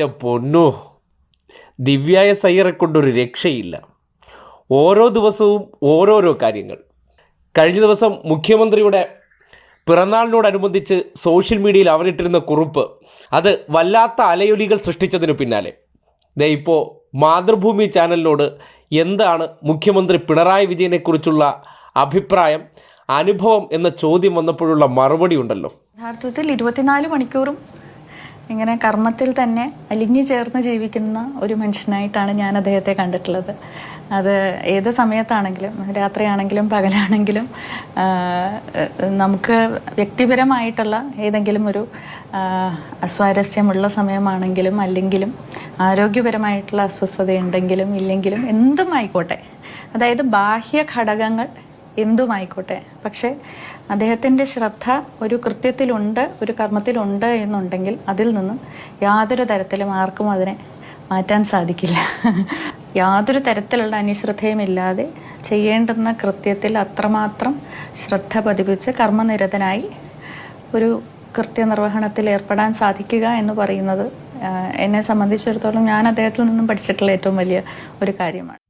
റ്റ പൊന്നു ദിവ്യായ സയ്യറെ കൊണ്ടൊരു രക്ഷയില്ല. ഓരോ ദിവസവും ഓരോരോ കാര്യങ്ങൾ. കഴിഞ്ഞ ദിവസം മുഖ്യമന്ത്രിയുടെ പിറന്നാളിനോടനുബന്ധിച്ച് സോഷ്യൽ മീഡിയയിൽ അവരിട്ടിരുന്ന കുറിപ്പ് അത് വല്ലാത്ത അലയൊലികൾ സൃഷ്ടിച്ചതിന് പിന്നാലെ. ദേ ഇപ്പോൾ മാതൃഭൂമി ചാനലിനോട് എന്താണ് മുഖ്യമന്ത്രി പിണറായി വിജയനെക്കുറിച്ചുള്ള അഭിപ്രായം അനുഭവം എന്ന ചോദ്യം വന്നപ്പോഴുള്ള മറുപടി ഉണ്ടല്ലോ. യഥാർത്ഥത്തിൽ ഇരുപത്തിനാല് മണിക്കൂറും ഇങ്ങനെ കർമ്മത്തിൽ തന്നെ അലിഞ്ഞു ചേർന്ന് ജീവിക്കുന്ന ഒരു മനുഷ്യനായിട്ടാണ് ഞാൻ അദ്ദേഹത്തെ കണ്ടിട്ടുള്ളത്. അത് ഏത് സമയത്താണെങ്കിലും രാത്രിയാണെങ്കിലും പകലാണെങ്കിലും നമുക്ക് വ്യക്തിപരമായിട്ടുള്ള ഏതെങ്കിലും ഒരു അസ്വാരസ്യമുള്ള സമയമാണെങ്കിലും അല്ലെങ്കിലും ആരോഗ്യപരമായിട്ടുള്ള അസ്വസ്ഥതയുണ്ടെങ്കിലും ഇല്ലെങ്കിലും എന്തും ആയിക്കോട്ടെ അതായത് ബാഹ്യ ഘടകങ്ങൾ എന്തുമായിക്കോട്ടെ. പക്ഷേ അദ്ദേഹത്തിന്റെ ശ്രദ്ധ ഒരു കൃത്യത്തിലുണ്ട് ഒരു കർമ്മത്തിലുണ്ട് എന്നുണ്ടെങ്കിൽ അതിൽ നിന്നും യാതൊരു തരത്തിലും ആർക്കും അതിനെ മാറ്റാൻ സാധിക്കില്ല. യാതൊരു തരത്തിലുള്ള അനുശ്രദ്ധയുമില്ലാതെ ചെയ്യേണ്ടുന്ന കൃത്യത്തിൽ അത്രമാത്രം ശ്രദ്ധ പതിപ്പിച്ച് കർമ്മനിരതനായി ഒരു കൃത്യനിർവഹണത്തിൽ ഏർപ്പെടാൻ സാധിക്കുക എന്ന് പറയുന്നത് എന്നെ സംബന്ധിച്ചിടത്തോളം ഞാൻ അദ്ദേഹത്തിൽ നിന്നും പഠിച്ചിട്ടുള്ള ഏറ്റവും വലിയ ഒരു കാര്യമാണ്.